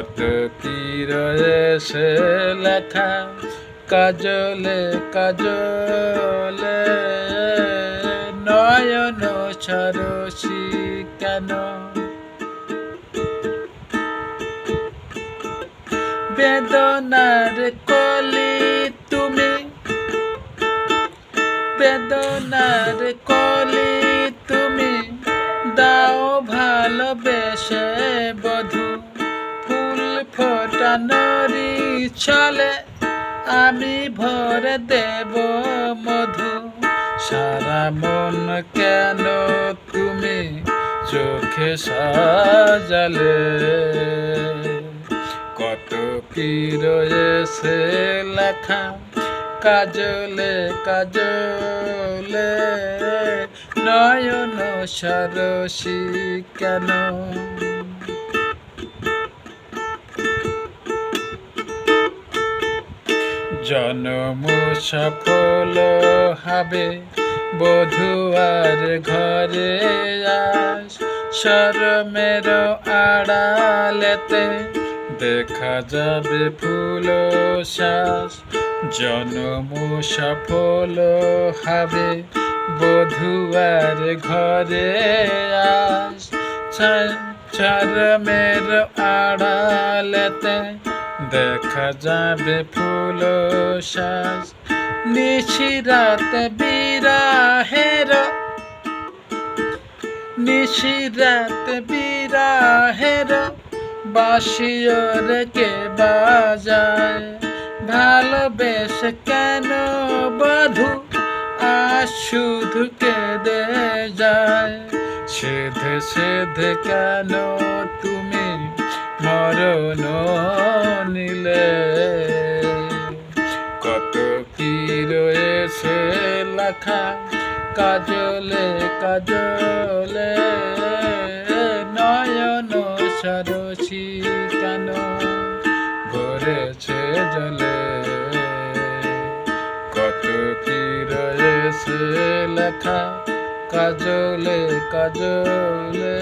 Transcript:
কত কি রয়েছে লেখা, কাজলে কাজলে, নয়ন সরসী কেন? বেদনার কলি তুমি, বেদনার কলি তুমি, দাও ভালোবেসে বধু ফোটানোরি চলে, আমি ভরে দেব মধু। সারা মন কেন তুমি চোখে সাজালে? কত কি রয়েছে লেখা, কাজলে কাজলে? নয়ন সরসী কেন? জনম সফল হবে। বধুয়ার ঘরে আস, শরমের আড়ালেতে দেখা যাবে ফুল শ্বাস। জনম সফল হবে। বধুয়ার ঘরে আস চরমের আড়ালেতে দেখা যাবে ফুল শ্বাস নিশিরাত বিরাহের। নিশিরাত বিরাহের। বাসিয়র কে বাজায়। ভালোবেসে কেন বধু? আজ শুধু কেঁদে যায়। সেধে সেধে কেন তুমি মরণ নিলে। কত কি রয়েছে লেখা? কাজলে কাজলে। নয়ন সরসী কেন? ভরেছে জলে। কত কি রয়েছে লেখা? কাজলে কাজলে।